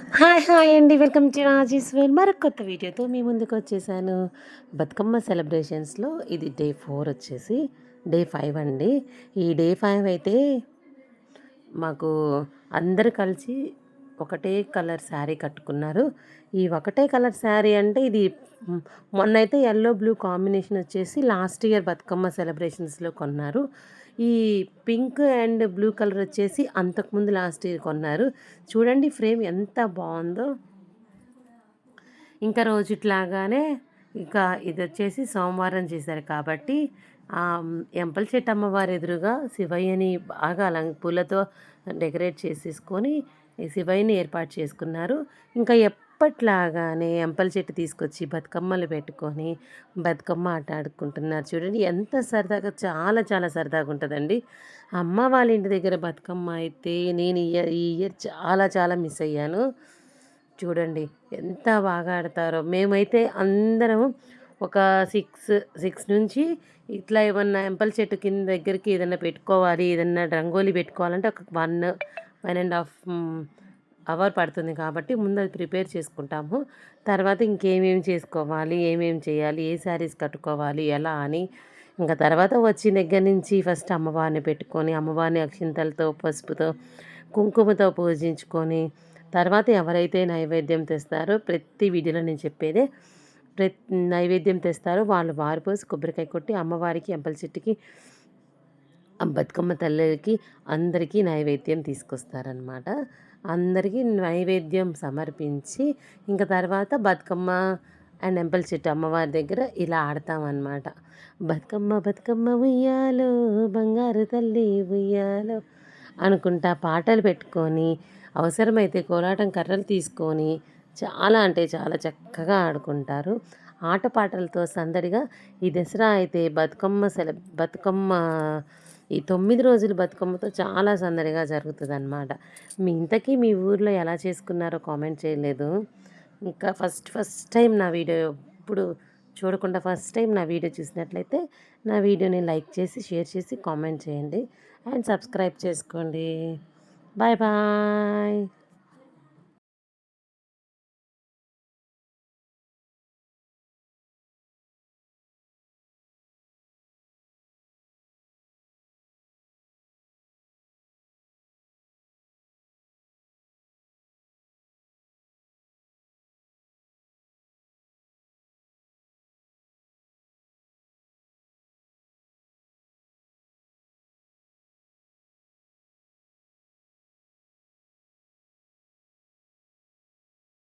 Hi hi అండి. Welcome to Raji's Vale మరొక కొత్త వీడియోతో మీ ముందుకు వచ్చేసాను. బతుకమ్మ సెలబ్రేషన్స్లో ఇది డే ఫోర్ వచ్చేసి డే ఫైవ్ అండి. ఈ డే ఫైవ్ అయితే మాకు అందరు కలిసి ఒకటే కలర్ శారీ కట్టుకున్నారు. ఈ ఒకటే కలర్ శారీ అంటే ఇది మొన్న అయితే ఎల్లో బ్లూ కాంబినేషన్ వచ్చేసి లాస్ట్ ఇయర్ బతుకమ్మ సెలబ్రేషన్స్లో కొన్నారు. ఈ పింక్ అండ్ బ్లూ కలర్ వచ్చేసి అంతకుముందు లాస్ట్ ఇయర్ కొన్నారు. చూడండి ఫ్రేమ్ ఎంత బాగుందో. ఇంకా రోజుట్లాగానే ఇంకా ఇది వచ్చేసి సోమవారం చేశారు కాబట్టి ఎంపల్ ఎంపల చెట్టు అమ్మవారి ఎదురుగా శివయ్యని బాగా అలం పూలతో డెకరేట్ చేసేసుకొని శివయ్యని ఏర్పాటు చేసుకున్నారు. ఇంకా ఎప్పట్లాగానే ఎంపల చెట్టు తీసుకొచ్చి బతుకమ్మలు పెట్టుకొని బతుకమ్మ ఆట ఆడుకుంటున్నారు. చూడండి ఎంత సరదాగా చాలా చాలా సరదాగా ఉంటుందండి. అమ్మ వాళ్ళ ఇంటి దగ్గర బతుకమ్మ అయితే నేను ఈ ఇయర్ ఈ ఇయర్ చాలా చాలా మిస్ అయ్యాను. చూడండి ఎంత బాగా ఆడతారో. మేమైతే అందరం ఒక సిక్స్ సిక్స్ నుంచి ఇట్లా ఏమన్నా ఎంపల్ చెట్టు కింద దగ్గరికి ఏదైనా పెట్టుకోవాలి ఏదన్నా రంగోలీ పెట్టుకోవాలంటే ఒక one one and half hour పడుతుంది కాబట్టి ముందు అది ప్రిపేర్ చేసుకుంటాము. తర్వాత ఇంకేమేమి చేసుకోవాలి ఏమేమి చేయాలి ఏ శారీస్ కట్టుకోవాలి ఎలా అని. ఇంకా తర్వాత వచ్చిన దగ్గర నుంచి ఫస్ట్ అమ్మవారిని పెట్టుకొని అమ్మవారిని అక్షింతలతో పసుపుతో కుంకుమతో పూజించుకొని తర్వాత ఎవరైతే నైవేద్యం తెస్తారో ప్రతి వీడియోలో నేను చెప్పేదే ప్రతి నైవేద్యం తెస్తారో వాళ్ళు వారిపోసి కొబ్బరికాయ కొట్టి అమ్మవారికి ఎంపల చెట్టుకి ఆ బతుకమ్మ తల్లికి అందరికీ నైవేద్యం తీసుకొస్తారనమాట అందరికీ నైవేద్యం సమర్పించి ఇంకా తర్వాత బతుకమ్మ అండ్ ఎంపల్ చెట్టు అమ్మవారి దగ్గర ఇలా ఆడతామన్నమాట. బతుకమ్మ బతుకమ్మ ఉయ్యాలో బంగారు తల్లి ఉయ్యాలో అనుకుంటా పాటలు పెట్టుకొని అవసరమైతే కోలాటం కర్రలు తీసుకొని చాలా అంటే చాలా చక్కగా ఆడుకుంటారు. ఆటపాటలతో సందడిగా ఈ దసరా అయితే బతుకమ్మ సెల బతుకమ్మ ఈ తొమ్మిది రోజులు బతుకమ్మతో చాలా సందడిగా జరుగుతుంది అనమాట మీ ఇంతకీ మీ ఊర్లో ఎలా చేసుకున్నారో కామెంట్ చేయలేదు. ఇంకా ఫస్ట్ ఫస్ట్ టైం నా వీడియో ఇప్పుడు చూడకుండా ఫస్ట్ టైం నా వీడియో చూసినట్లయితే నా వీడియోని లైక్ చేసి షేర్ చేసి కామెంట్ చేయండి. అండ్ సబ్స్క్రైబ్ చేసుకోండి. Bye bye.